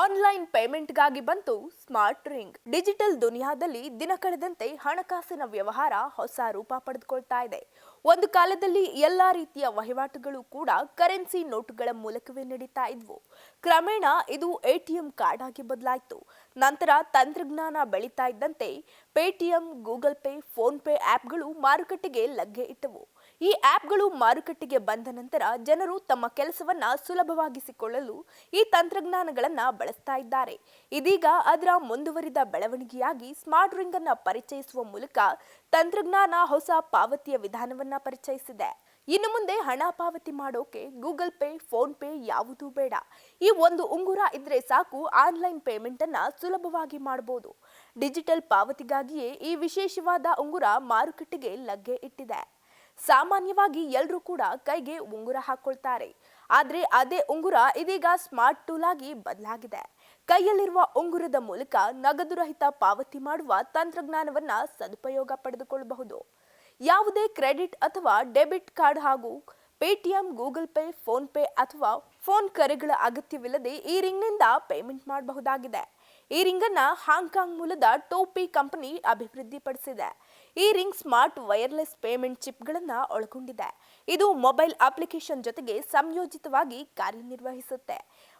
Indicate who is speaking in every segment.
Speaker 1: Online ಪೇಮೆಂಟ್ಗಾಗಿ ಬಂತು smart ring. Digital ದುನಿಯಾದಲ್ಲಿ ದಿನ ಕಳೆದಂತೆ ಹಣಕಾಸಿನ ವ್ಯವಹಾರ ಹೊಸ ರೂಪ ಪಡೆದುಕೊಳ್ತಾ ಇದೆ. ಒಂದು ಕಾಲದಲ್ಲಿ ಎಲ್ಲ ರೀತಿಯ ವಹಿವಾಟುಗಳು ಕೂಡ ಕರೆನ್ಸಿ ನೋಟುಗಳ ಮೂಲಕವೇ ನಡೀತಾ ಇದ್ವು. ಕ್ರಮೇಣ ಇದು ಎಟಿಎಂ ಕಾರ್ಡ್ ಆಗಿ ಬದಲಾಯಿತು. ನಂತರ ತಂತ್ರಜ್ಞಾನ ಬೆಳೀತಾ ಇದ್ದಂತೆ Paytm, Google Pay, PhonePe ಆಪ್ಗಳು ಮಾರುಕಟ್ಟೆಗೆ ಲಗ್ಗೆ ಇಟ್ಟವು. ಈ ಆ್ಯಪ್ಗಳು ಮಾರುಕಟ್ಟೆಗೆ ಬಂದ ನಂತರ ಜನರು ತಮ್ಮ ಕೆಲಸವನ್ನ ಸುಲಭವಾಗಿಸಿಕೊಳ್ಳಲು ಈ ತಂತ್ರಜ್ಞಾನಗಳನ್ನ ಬಳಸ್ತಾ ಇದ್ದಾರೆ. ಇದೀಗ ಅದರ ಮುಂದುವರಿದ ಬೆಳವಣಿಗೆಯಾಗಿ ಸ್ಮಾರ್ಟ್ ರಿಂಗ್ ಅನ್ನ ಪರಿಚಯಿಸುವ ಮೂಲಕ ತಂತ್ರಜ್ಞಾನ ಹೊಸ ಪಾವತಿಯ ವಿಧಾನವನ್ನ ಪರಿಚಯಿಸಿದೆ. ಇನ್ನು ಮುಂದೆ ಹಣ ಪಾವತಿ ಮಾಡೋಕೆ ಗೂಗಲ್ ಪೇ, ಫೋನ್ ಪೇ ಯಾವುದೂ ಬೇಡ. ಈ ಒಂದು ಉಂಗುರ ಇದ್ರೆ ಸಾಕು, ಆನ್ಲೈನ್ ಪೇಮೆಂಟ್ ಅನ್ನ ಸುಲಭವಾಗಿ ಮಾಡಬಹುದು ಡಿಜಿಟಲ್ ಪಾವತಿಗಾಗಿಯೇ ಈ ವಿಶೇಷವಾದ ಉಂಗುರ ಮಾರುಕಟ್ಟೆಗೆ ಲಗ್ಗೆ ಇಟ್ಟಿದೆ. ಸಾಮಾನ್ಯವಾಗಿ ಎಲ್ಲರೂ ಕೂಡ ಕೈಗೆ ಉಂಗುರ ಹಾಕೊಳ್ತಾರೆ. ಆದರೆ ಅದೇ ಉಂಗುರ ಇದೀಗ ಸ್ಮಾರ್ಟ್ ಟೂಲ್ ಆಗಿ ಬದಲಾಗಿದೆ. ಕೈಯಲ್ಲಿರುವ ಉಂಗುರದ ಮೂಲಕ ನಗದು ರಹಿತ ಪಾವತಿ ಮಾಡುವ ತಂತ್ರಜ್ಞಾನವನ್ನ ಸದುಪಯೋಗ ಪಡೆದುಕೊಳ್ಳಬಹುದು. ಯಾವುದೇ ಕ್ರೆಡಿಟ್ ಅಥವಾ ಡೆಬಿಟ್ ಕಾರ್ಡ್ ಹಾಗೂ Paytm, Google Pay, PhonePe ಅಥವಾ ಫೋನ್ ಕರೆಗಳ ಅಗತ್ಯವಿಲ್ಲದೆ ಈ ರಿಂಗ್ನಿಂದ ಪೇಮೆಂಟ್ ಮಾಡಬಹುದಾಗಿದೆ. ಈ ರಿಂಗನ್ನ ಹಾಂಗ್ಕಾಂಗ್ ಮೂಲದ ಟೋಪಿ ಕಂಪನಿ ಅಭಿವೃದ್ಧಿಪಡಿಸಿದೆ. ಈ ರಿಂಗ್ ಸ್ಮಾರ್ಟ್ ವೈರ್ಲೆಸ್ ಪೇಮೆಂಟ್ ಚಿಪ್ಗಳನ್ನು ಒಳಗೊಂಡಿದೆ. ಇದು ಮೊಬೈಲ್ ಅಪ್ಲಿಕೇಶನ್ ಜೊತೆಗೆ ಸಂಯೋಜಿತವಾಗಿ ಕಾರ್ಯನಿರ್ವಹಿಸುತ್ತೆ.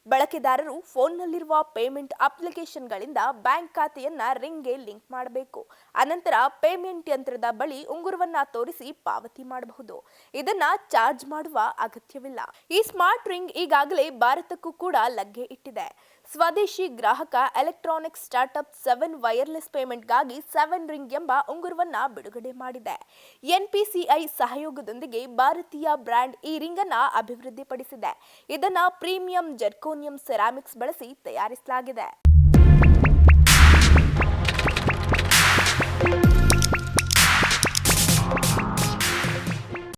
Speaker 1: ಬಳಕೆದಾರರು ಫೋನ್ನಲ್ಲಿರುವ ಪೇಮೆಂಟ್ ಅಪ್ಲಿಕೇಶನ್ಗಳಿಂದ ಬ್ಯಾಂಕ್ ಖಾತೆಯನ್ನ ರಿಂಗ್ಗೆ ಲಿಂಕ್ ಮಾಡಬೇಕು. ಅನಂತರ ಪೇಮೆಂಟ್ ಯಂತ್ರದ ಬಳಿ ಉಂಗುರವನ್ನ ತೋರಿಸಿ ಪಾವತಿ ಮಾಡಬಹುದು. ಇದನ್ನ ಚಾರ್ಜ್ ಮಾಡುವ ಅಗತ್ಯವಿಲ್ಲ. ಈ ಸ್ಮಾರ್ಟ್ ರಿಂಗ್ ಈಗಾಗಲೇ ಭಾರತಕ್ಕೂ ಕೂಡ ಲಗ್ಗೆ ಇಟ್ಟಿದೆ. ಸ್ವದೇಶಿ ಗ್ರಾಹಕ ಎಲೆಕ್ಟ್ರಾನಿಕ್ ಸ್ಟಾರ್ಟ್ಅಪ್ ಸೆವೆನ್ ವೈರ್ಲೆಸ್ ಪೇಮೆಂಟ್ಗಾಗಿ ಸೆವೆನ್ ರಿಂಗ್ ಎಂಬ ಉಂಗುರವನ್ನ ಬಿಡುಗಡೆ ಮಾಡಿದೆ. ಎನ್ಪಿಸಿಐ ಸಹಯೋಗದೊಂದಿಗೆ ಭಾರತೀಯ ಬ್ರ್ಯಾಂಡ್ ಈ ರಿಂಗ್ ಅನ್ನ ಅಭಿವೃದ್ಧಿಪಡಿಸಿದೆ. ಇದನ್ನ ಪ್ರೀಮಿಯಂ ಜರ್ಕೋನಿಯಂ ಸೆರಾಮಿಕ್ಸ್ ಬಳಸಿ ತಯಾರಿಸಲಾಗಿದೆ.